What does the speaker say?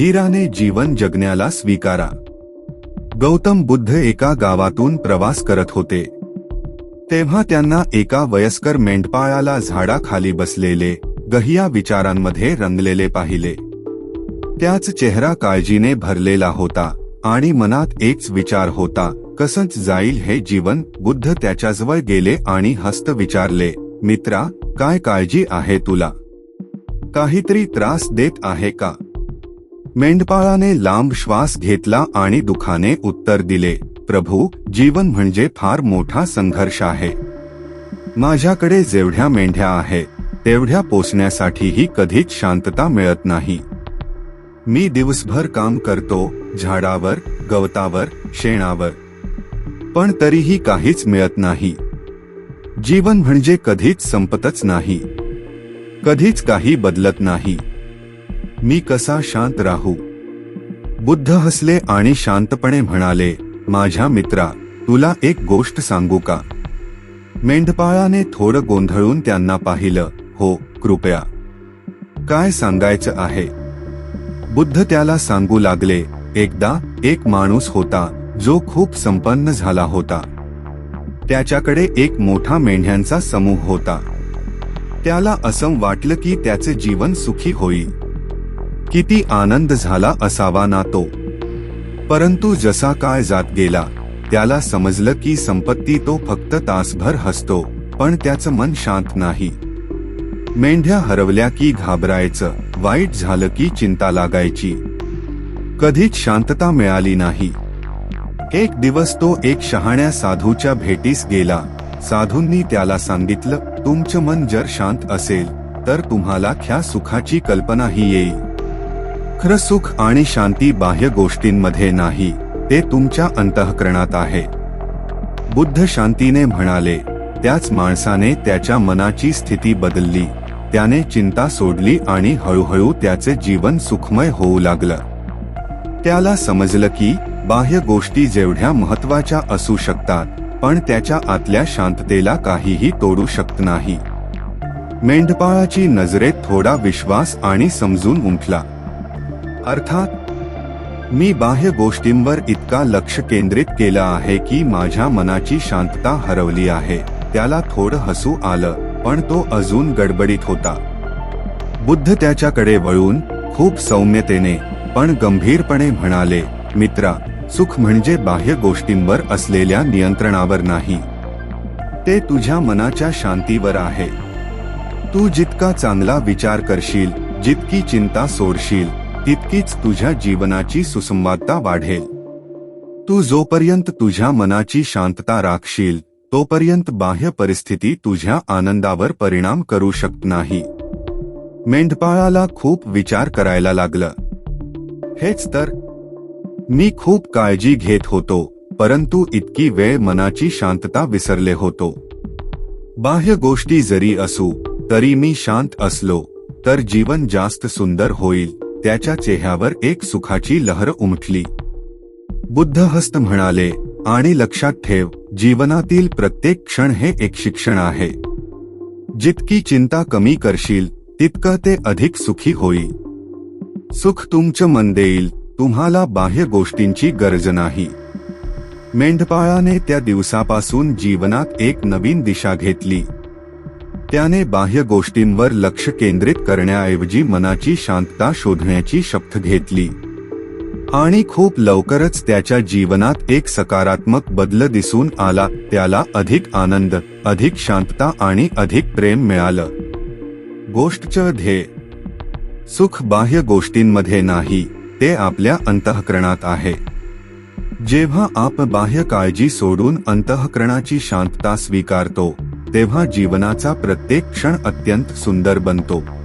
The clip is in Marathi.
धीराने जीवन जगण्याला स्वीकारा. गौतम बुद्ध एका गावातून प्रवास करत होते. तेव्हा त्यांना एका वयस्कर मेंढपाळाला झाडाखाली बसलेले गहिया विचारांमध्ये रंगलेले पाहिले. त्याच चेहरा काळजीने भरलेला होता आणि मनात एकच विचार होता कसंच जाईल हे जीवन बुद्ध त्याच्याजवळ गेले आणि हस्त विचारले मित्रा काय काळजी आहे तुला? काहीतरी त्रास देत आहे का? मेंढपाळाने लांब श्वास घेतला आणि दुखाने उत्तर दिले प्रभू जीवन म्हणजे फार मोठा संघर्ष आहे. माझ्याकडे जेवढ्या मेंढ्या आहेत तेवढ्या पोसण्यासाठीही कधीच शांतता मिळत नाही. मी दिवसभर काम करतो झाडावर गवतावर शेणावर. पण तरीही काहीच मिळत नाही. जीवन म्हणजे कधीच संपतच नाही. कधीच काही बदलत नाही. मी कसा शांत राहू? बुद्ध हसले आणि शांतपणे म्हणाले माझ्या मित्रा तुला एक गोष्ट सांगू का? मेंढपाळाने थोडं गोंधळून त्यांना पाहिलं हो कृपया. काय सांगायचं आहे? बुद्ध त्याला सांगू लागले एकदा एक माणूस होता जो खूप संपन्न झाला होता. त्याच्याकडे एक मोठा मेंढ्यांचा समूह होता. त्याला असं वाटलं की त्याचे जीवन सुखी होईल. किती आनंद झाला असावा ना तो. परंतु जसा काय जात गेला त्याला समजलं की संपत्ती तो फक्त तासभर हसतो पण त्याचं मन शांत नाही. मेंढ्या हरवल्या की घाबरायचं वाईट झालं की चिंता लागायची. कधीच शांतता मिळाली नाही. एक दिवस तो एक शहाण्या साधूच्या भेटीस गेला. साधूंनी त्याला सांगितलं तुमचं मन जर शांत असेल तर तुम्हाला ख्या सुखाची कल्पनाही येईल. खरं सुख आणि शांती बाह्य गोष्टींमध्ये नाही ते तुमच्या अंतःकरणात आहे. बुद्ध शांतीने म्हणाले त्याच माणसाने त्याच्या मनाची स्थिती बदलली त्याने चिंता सोडली आणि हळूहळू त्याचे जीवन सुखमय होऊ लागलं. त्याला समजलं की बाह्य गोष्टी जेवढ्या महत्त्वाच्या असू शकतात पण त्याच्या आतल्या शांततेला काहीही तोडू शकत नाही. मेंढपाळाची नजरेत थोडा विश्वास आणि समजून उमटला अर्थात मी बाह्य गोष्टींवर इतका लक्ष केंद्रित केलं आहे की माझ्या मनाची शांतता हरवली आहे. त्याला थोडं हसू आलं पण तो अजून गडबडीत होता. बुद्ध त्याच्याकडे वळून खूप सौम्यतेने पण गंभीरपणे म्हणाले मित्रा सुख म्हणजे बाह्य गोष्टींवर असलेल्या नियंत्रणावर नाही. ते तुझ्या मनाच्या शांतीवर आहे. तू जितका चांगला विचार करशील जितकी चिंता सोडशील तितकीच तुझ्या जीवनाची सुसंवादता वाढेल. तू जोपर्यंत तुझ्या मनाची शांतता राखशील तोपर्यंत बाह्य परिस्थिती तुझ्या आनंदावर परिणाम करू शकत नाही. मेंढपाळाला खूप विचार करायला लागलं. हेच तर. मी खूप काळजी घेत होतो परंतु इतकी वेळ मनाची शांतता विसरले होतो. बाह्य गोष्टी जरी असू तरी मी शांत असलो तर जीवन जास्त सुंदर होईल. त्याच्या चेहऱ्यावर एक सुखाची लहर उमटली. बुद्ध हस्त म्हणाले आणि लक्षात ठेव जीवनातील प्रत्येक क्षण हे एक शिक्षण आहे. जितकी चिंता कमी करशील तितकं ते अधिक सुखी होईल. सुख तुमचं मन देईल तुम्हाला बाह्य गोष्टींची गरज नाही. मेंढपाळाने त्या दिवसापासून जीवनात एक नवीन दिशा घेतली. त्याने बाह्य गोष्टींवर लक्ष केंद्रित करण्याऐवजी मनाची शांतता शोधण्याची शपथ घेतली. आणि खूप लवकरच त्याच्या जीवनात एक सकारात्मक बदल दिसून आला त्याला अधिक आनंद अधिक शांतता आणि अधिक प्रेम मिळालं. गोष्टचं ध्येय. सुख बाह्य गोष्टींमध्ये नाही ते आपल्या अंतःकरणात आहे. जेव्हा आप बाह्य काळजी सोडून अंतःकरणाची शांतता स्वीकारतो तेव्हा जीवनाचा प्रत्येक क्षण अत्यंत सुंदर बनतो.